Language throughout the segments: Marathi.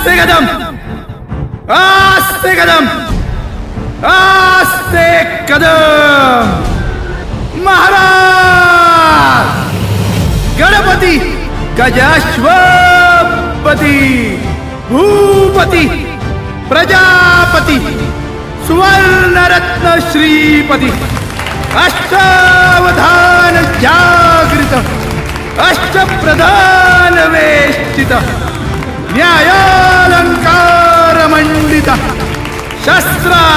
आस्ते कदम आस्ते कदम आस्ते कदम महाराज गणपती गजाश्वपती भूपती प्रजापती सुवर्णरत्न श्रीपती अष्टावधान जागृत अष्टप्रधान वेष्टित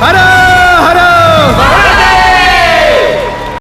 Parou!